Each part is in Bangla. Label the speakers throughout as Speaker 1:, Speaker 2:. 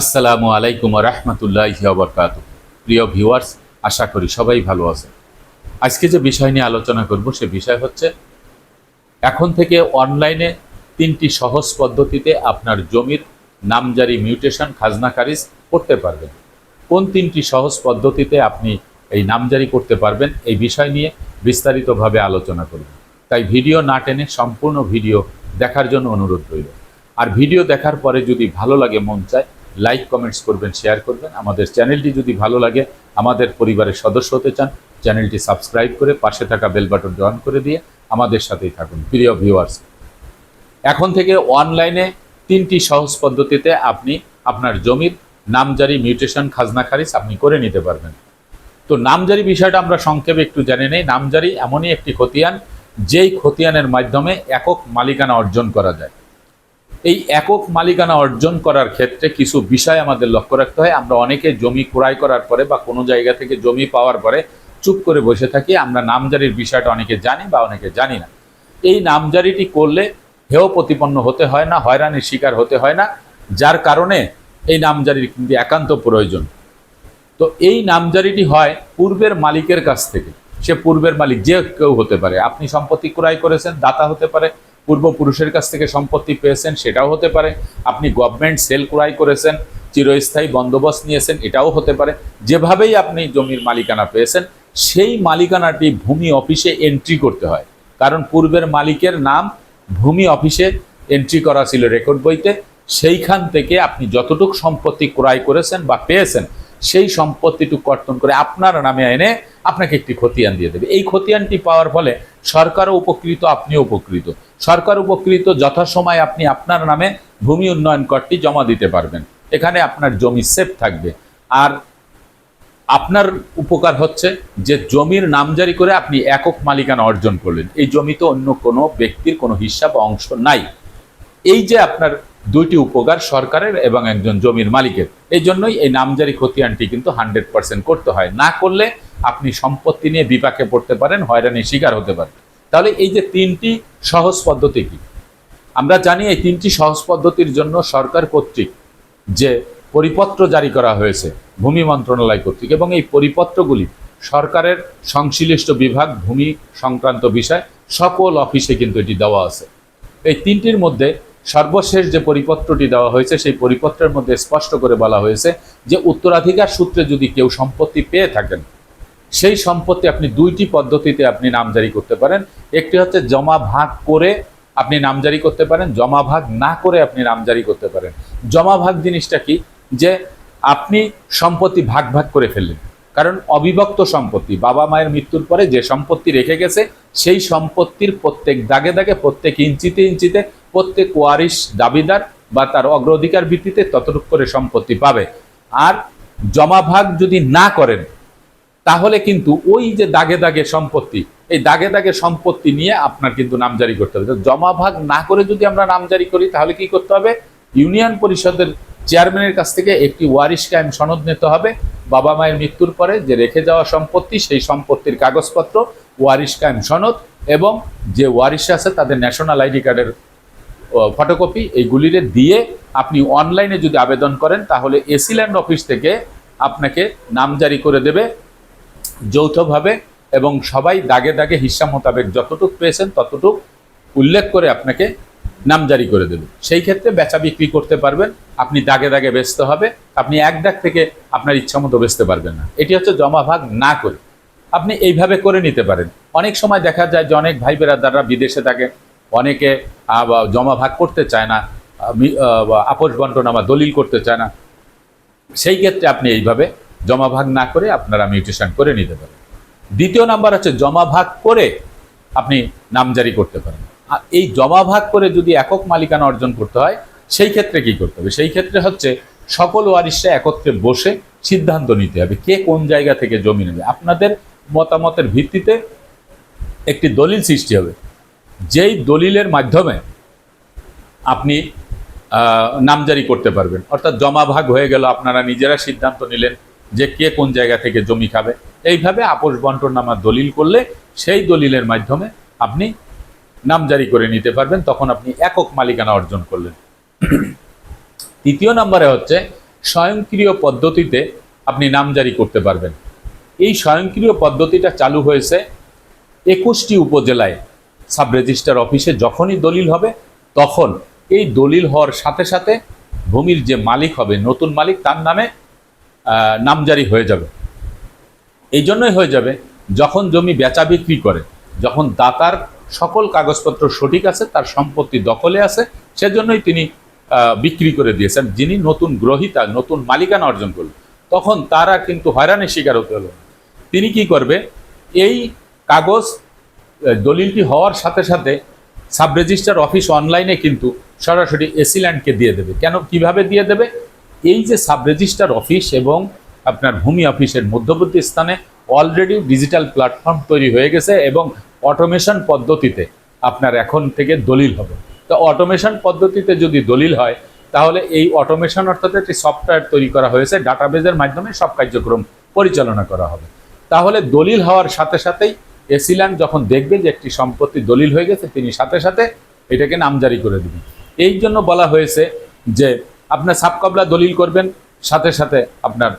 Speaker 1: আসসালামু আলাইকুম রহমতুল্লাহ বরকাত প্রিয় ভিউয়ার্স, আশা করি সবাই ভালো আছে আজকে যে বিষয় নিয়ে আলোচনা করব সে বিষয় হচ্ছে, এখন থেকে অনলাইনে তিনটি সহজ পদ্ধতিতে আপনার জমির নামজারি মিউটেশন খাজনা খারিজ করতে পারবেন। কোন তিনটি সহজ পদ্ধতিতে আপনি এই নামজারি করতে পারবেন, এই বিষয় নিয়ে বিস্তারিতভাবে আলোচনা করব। তাই ভিডিও না টেনে সম্পূর্ণ ভিডিও দেখার জন্য অনুরোধ রইল। আর ভিডিও দেখার পরে যদি ভালো লাগে মন চায় লাইক কমেন্টস করবেন শেয়ার করবেন। আমাদের চ্যানেলটি যদি ভালো লাগে, আমাদের পরিবারের সদস্য হতে চান, চ্যানেলটি সাবস্ক্রাইব করে পাশে থাকা বেল বাটন জয়েন করে দিয়ে আমাদের সাথেই থাকুন। প্রিয় ভিউয়ার্স এখন থেকে অনলাইনে তিনটি সহজ পদ্ধতিতে আপনি আপনার জমির নামজারি মিউটেশন খাজনা খারিজ আপনি করে নিতে পারবেন। তো নামজারি বিষয়টা আমরা সংক্ষেপে একটু জেনে নেই। নামজারি এমনই একটি খতিয়ান, যেই খতিয়ানের মাধ্যমে একক মালিকানা অর্জন করা যায়। এই একক মালিকানা অর্জন করার ক্ষেত্রে কিছু বিষয় আমাদের লক্ষ্য রাখতে হয়। আমরা অনেকে জমি ক্রয় করার পরে বা কোনো জায়গা থেকে জমি পাওয়ার পরে চুপ করে বসে থাকি। আমরা নামজারির বিষয়টা অনেকে জানি বা অনেকে জানি না। এই নামজারিটি করলে হেয় প্রতিপন্ন হতে হয় না, হয়রানির শিকার হতে হয় না, যার কারণে এই নামজারির কিন্তু একান্ত প্রয়োজন। তো এই নামজারিটি হয় পূর্বের মালিকের কাছ থেকে। সে পূর্বের মালিক যে কেউ হতে পারে। আপনি সম্পত্তি ক্রয় করেছেন, দাতা হতে পারে পূর্বপুরুষের কাছ থেকে সম্পত্তি পেয়েছেন, সেটাও হতে পারে। আপনি গভর্নমেন্ট সেল ক্রয় করেছেন, চিরস্থায়ী বন্দোবস্ত নিয়েছেন, এটাও হতে পারে। যেভাবেই আপনি জমির মালিকানা পেয়েছেন, সেই মালিকানাটি ভূমি অফিসে এন্ট্রি করতে হয়। কারণ পূর্বের মালিকের নাম ভূমি অফিসে এন্ট্রি করা ছিল রেকর্ড বইতে। সেইখান থেকে আপনি যতটুকু সম্পত্তি ক্রয় করেছেন বা পেয়েছেন, সেই সম্পত্তিটুকু কর্তন করে আপনার নামে এনে আপনাকে একটি খতিয়ান দিয়ে দেবে। এই খতিয়ানটি পাওয়ার ফলে সরকারও উপকৃত, আপনিও উপকৃত। সরকার উপকৃত যথাসময় আপনি আপনার নামে ভূমি উন্নয়ন করটি জমা দিতে পারবেন। এখানে আপনার জমি সেফ থাকবে। আর আপনার উপকার হচ্ছে যে জমির নামজারি করে আপনি একক মালিকানা অর্জন করলেন। এই জমিতে অন্য কোনো ব্যক্তির কোনো হিসাব অংশ নাই। এই যে আপনার দুইটি উপকার সরকারের এবং একজন জমির মালিকের, এই জন্যই এই নামজারি খতিয়ানটি কিন্তু হান্ড্রেড পার্সেন্ট করতে হয়। না করলে আপনি সম্পত্তি নিয়ে বিপাকে পড়তে পারেন, হয়রানির শিকার হতে পারেন। তাহলে এই যে তিনটি সহজ পদ্ধতি কি? আমরা জানি এই তিনটি সহজ পদ্ধতির জন্য সরকার কর্তৃক যে পরিপত্র জারি করা হয়েছে ভূমি মন্ত্রণালয় কর্তৃক এবং এই পরিপত্রগুলি সরকারের সংশ্লিষ্ট বিভাগ, ভূমি সংক্রান্ত বিষয়, সকল অফিসে কিন্তু এটি দেওয়া আছে। এই তিনটির মধ্যে সর্বশেষ যে পরিপত্রটি দেওয়া হয়েছে, সেই পরিপত্রের মধ্যে স্পষ্ট করে বলা হয়েছে যে উত্তরাধিকার সূত্রে যদি কেউ সম্পত্তি পেয়ে থাকেন সেই সম্পত্তি আপনি দুইটি পদ্ধতিতে আপনি নামজারি করতে পারেন। একটি হচ্ছে জমা ভাগ করে আপনি নামজারি করতে পারেন, জমা ভাগ না করে আপনি নামজারি করতে পারেন। জমা ভাগ জিনিসটা কি? যে আপনি সম্পত্তি ভাগ ভাগ করে ফেললেন। কারণ অবিভক্ত সম্পত্তি, বাবা মায়ের মৃত্যুর পরে যে সম্পত্তি রেখে গেছে, সেই সম্পত্তির প্রত্যেক দাগে দাগে, প্রত্যেক ইঞ্চিতে ইঞ্চিতে, প্রত্যেক ওয়ারিশ দাবিদার বা তার অগ্রাধিকার ভিত্তিতে ততটুক করে সম্পত্তি পাবে। আর জমা ভাগ যদি না করেন তাহলে কিন্তু ওই যে দাগে দাগে সম্পত্তি, এই দাগে দাগে সম্পত্তি নিয়ে আপনার কিন্তু নামজারি করতে হবে। জমা ভাগ না করে যদি আমরা নামজারি করি, তাহলে কি করতে হবে? ইউনিয়ন পরিষদের চেয়ারম্যানের কাছ থেকে একটি ওয়ারিশ কায়েম সনদ নিতে হবে। বাবা মায়ের মৃত্যুর পরে যে রেখে যাওয়া সম্পত্তি, সেই সম্পত্তির কাগজপত্র, ওয়ারিশ কায়েম সনদ এবং যে ওয়ারিশ আছে তাদের ন্যাশনাল আইডি কার্ডের ফটোকপি এইগুলিরে দিয়ে আপনি অনলাইনে যদি আবেদন করেন, তাহলে এসিল্যান্ড অফিস থেকে আপনাকে নামজারি করে দেবে। যৌথভাবে এবং সবাই দাগে দাগে হিসাব মোতাবেক যতটুক পেয়েছেন ততটুক উল্লেখ করে আপনাকে নাম জারি করে দেবে। সেই ক্ষেত্রে বেচা বিক্রি করতে পারবেন, আপনি দাগে দাগে বেচতে হবে, আপনি এক দাগ থেকে আপনার ইচ্ছা মতো বেচতে পারবেন না। এটি হচ্ছে জমা ভাগ না করে। আপনি এইভাবে করে নিতে পারেন। অনেক সময় দেখা যায় যে অনেক ভাই বেরাদাররা বিদেশে থাকে, অনেকে জমা ভাগ করতে চায় না আপোষ বন্টন আমার দলিল করতে চায় না। সেই ক্ষেত্রে আপনি এইভাবে জমা ভাগ না করে আপনারা মিউটেশন করে নিতে পারেন। দ্বিতীয় নাম্বার হচ্ছে জমা ভাগ করে আপনি নামজারি করতে পারেন। আর এই জমা ভাগ করে যদি একক মালিকানা অর্জন করতে হয়, সেই ক্ষেত্রে কি করতে হবে? সেই ক্ষেত্রে হচ্ছে সকল ওয়ারিশরা একত্রে বসে সিদ্ধান্ত নিতে হবে কে কোন জায়গা থেকে জমি নেবে। আপনাদের মতামতের ভিত্তিতে একটি দলিল সৃষ্টি হবে। যেই দলিলের মাধ্যমে আপনি নামজারি করতে পারবেন। অর্থাৎ জমা ভাগ হয়ে গেল, আপনারা নিজেরা সিদ্ধান্ত নিলেন। যে কে কোন জায়গা থেকে জমি খাবে। এইভাবে আপোষ বন্টন নামার দলিল করলে সেই দলিলের মাধ্যমে আপনি নামজারি করে নিতে পারবেন, তখন আপনি একক মালিকানা অর্জন করলেন। তৃতীয় নম্বরে হচ্ছে স্বয়ংক্রিয় পদ্ধতিতে আপনি নামজারি করতে পারবেন। এই স্বয়ংক্রিয় পদ্ধতিটা চালু হয়েছে একুশটি উপজেলায়। সাব রেজিস্ট্রার অফিসে যখনই দলিল হবে, তখন এই দলিল হওয়ার সাথে সাথে ভূমির যে মালিক হবে, নতুন মালিক, তার নামে নামজারি হয়ে যাবে। এই জন্যই হয়ে যাবে, যখন জমি বেচা বিক্রি করে, যখন দাতার সকল কাগজপত্র সঠিক আছে, তার সম্পত্তি দখলে আছে, সেজন্যই তিনি বিক্রি করে দিয়েছেন। যিনি নতুন গ্রহিতা, নতুন মালিকানা অর্জন করল তখন তারা কিন্তু হয়রানির শিকার হতে হলো। তিনি কি করবে? এই কাগজ দলিলটি হওয়ার সাথে সাথে সাব রেজিস্ট্রার অফিস অনলাইনে কিন্তু সরাসরি এসিল্যান্ডকে দিয়ে দেবে। কেন? কীভাবে দিয়ে দেবে? এই যে সাব রেজিস্ট্রার অফিস এবং আপনার ভূমি অফিসের মধ্যবর্তী স্থানে অলরেডি ডিজিটাল প্ল্যাটফর্ম তৈরি হয়ে গেছে এবং অটোমেশন পদ্ধতিতে আপনার এখন থেকে দলিল হবে। তো অটোমেশন পদ্ধতিতে যদি দলিল হয়, তাহলে এই অটোমেশন অর্থাৎ একটি সফটওয়্যার তৈরি করা হয়েছে ডাটাবেজের মাধ্যমে সব কার্যক্রম পরিচালনা করা হবে। তাহলে দলিল হওয়ার সাথে সাথেই এসিল্যান্ড যখন দেখবে যে একটি সম্পত্তি দলিল হয়ে গেছে, তিনি সাথে সাথে এটাকে নামজারি করে দিবেন। এই জন্য বলা হয়েছে যে আপনার সাবকবলা দলিল করবেন, সাথে সাথে আপনার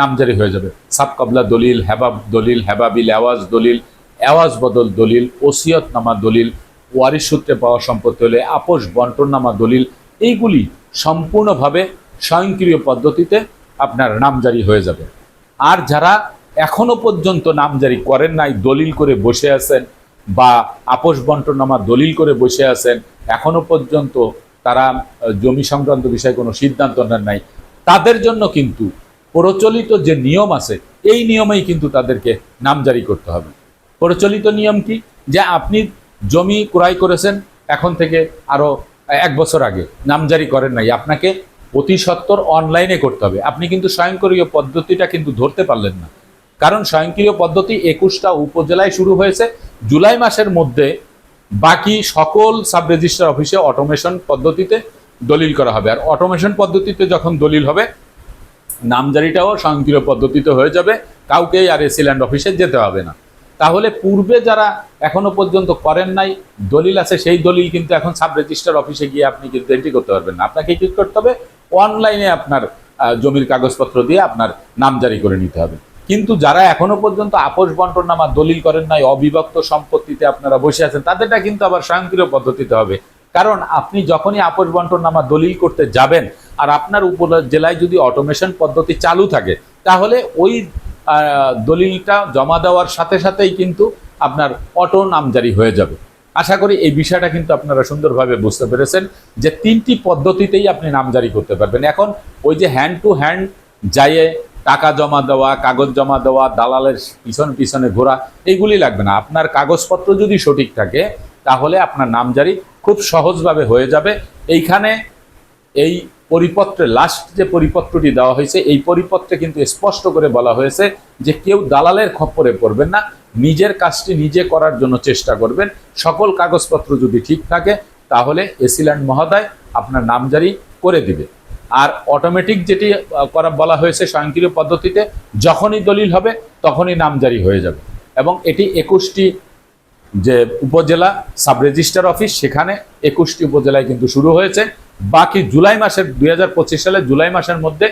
Speaker 1: নামজারি হয়ে যাবে। সাবকবলা দলিল, হেবাব দলিল হেবাবিল আওয়াজ দলিল আওয়াজ বদল দলিল, ওসিয়তনামা দলিল, ওয়ারিশ সূত্রে পাওয়া সম্পত্তি হলে আপোষ বন্টননামা দলিল, এইগুলি সম্পূর্ণভাবে স্বয়ংক্রিয় পদ্ধতিতে আপনার নামজারি হয়ে যাবে। আর যারা এখনও পর্যন্ত নামজারি করেন নাই, দলিল করে বসে আছেন বা আপোষ বন্টনামা দলিল করে বসে আছেন, এখনও পর্যন্ত তারা জমি সংক্রান্ত বিষয়ে কোনো সিদ্ধান্ত নেন নাই। তাদের জন্য কিন্তু প্রচলিত যে নিয়ম আছে, এই নিয়মেই কিন্তু তাদেরকে নামজারি করতে হবে। প্রচলিত নিয়ম কি? যে আপনি জমি ক্রয় করেছেন, এখন থেকে আরও এক বছর আগে নামজারি করেন নাই। আপনাকে অতি সত্বর অনলাইনে করতে হবে। আপনি কিন্তু স্বয়ংক্রিয় পদ্ধতিটা কিন্তু ধরতে পারলেন না। কারণ স্বয়ংক্রিয় পদ্ধতি একুশটা উপজেলায় শুরু হয়েছে। জুলাই মাসের মধ্যে বাকি সকল সাব রেজিস্ট্রার অফিসে অটোমেশন পদ্ধতিতে দলিল করা হবে। আর অটোমেশন পদ্ধতিতে যখন দলিল হবে, নামজারিটাও স্বয়ংক্রিয় পদ্ধতিতে হয়ে যাবে। কাউকেই আর এসিল্যান্ড অফিসে যেতে হবে না। তাহলে পূর্বে যারা এখনও পর্যন্ত করেন নাই, দলিল আছে, সেই দলিল কিন্তু এখন সাব রেজিস্ট্রার অফিসে গিয়ে আপনি কিন্তু এন্ট্রি করতে পারবেন না। আপনাকে কি করতে হবে? অনলাইনে আপনার জমির কাগজপত্র দিয়ে আপনার নামজারি করে নিতে হবে। কিন্তু যারা এখনও পর্যন্ত আপোষ বন্টন নামা দলিল করেন নাই, অবিভক্ত সম্পত্তিতে আপনারা বসে আছেন, তাদেরটা কিন্তু আবার স্বয়ংক্রিয় পদ্ধতিতে হবে। কারণ আপনি যখনই আপোষ বন্টন নামা দলিল করতে যাবেন, আর আপনার উপজেলায় যদি অটোমেশন পদ্ধতি চালু থাকে, তাহলে ওই দলিলটা জমা দেওয়ার সাথে সাথেই কিন্তু আপনার অটো নামজারি হয়ে যাবে। আশা করি এই বিষয়টা কিন্তু আপনারা সুন্দরভাবে বুঝতে পেরেছেন যে তিনটি পদ্ধতিতেই আপনি নামজারি করতে পারবেন। এখন ওই যে হ্যান্ড টু হ্যান্ড যাইয়ে টাকা জমা দেওয়া, কাগজ জমা দেওয়া, দালালের পিছনে পিছনে ঘোরা, এইগুলি লাগবে না। আপনার কাগজপত্র যদি সঠিক থাকে, তাহলে আপনার নামজারি খুব সহজভাবে হয়ে যাবে। এইখানে এই পরিপত্রে লাস্ট যে পরিপত্রটি দেওয়া হয়েছে, এই পরিপত্রে কিন্তু স্পষ্ট করে বলা হয়েছে যে কেউ দালালের খপ্পরে পড়বেন না। নিজের কাজটি নিজে করার জন্য চেষ্টা করবেন। সকল কাগজপত্র যদি ঠিক থাকে, তাহলে এসিল্যান্ড মহোদয় আপনার নামজারি করে দিবে। আর অটোমেটিক যেটি করা, বলা হয়েছে স্বয়ংক্রিয় পদ্ধতিতে, যখনই দলিল হবে, তখনই নামজারি হয়ে যাবে। এবং এটি একুশটি যে উপজেলা সাব রেজিস্ট্রার অফিস, সেখানে একুশটি উপজেলায় কিন্তু শুরু হয়েছে। বাকি জুলাই মাসের, দুই হাজার পঁচিশ সালে জুলাই মাসের মধ্যে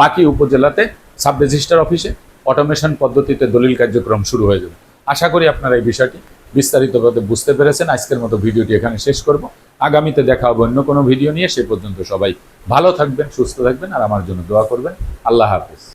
Speaker 1: বাকি উপজেলাতে সাব রেজিস্ট্রার অফিসে অটোমেশন পদ্ধতিতে দলিল কার্যক্রম শুরু হয়ে যাবে। আশা করি আপনারা এই বিষয়টি বিস্তারিতভাবে বুঝতে পেরেছেন। আজকের মতো ভিডিওটি এখানে শেষ করব। আগামীতে দেখা হবে অন্য কোনো ভিডিও নিয়ে, সে পর্যন্ত সবাই ভালো থাকবেন, সুস্থ থাকবেন আর আমার জন্য দোয়া করবেন। আল্লাহ হাফিজ।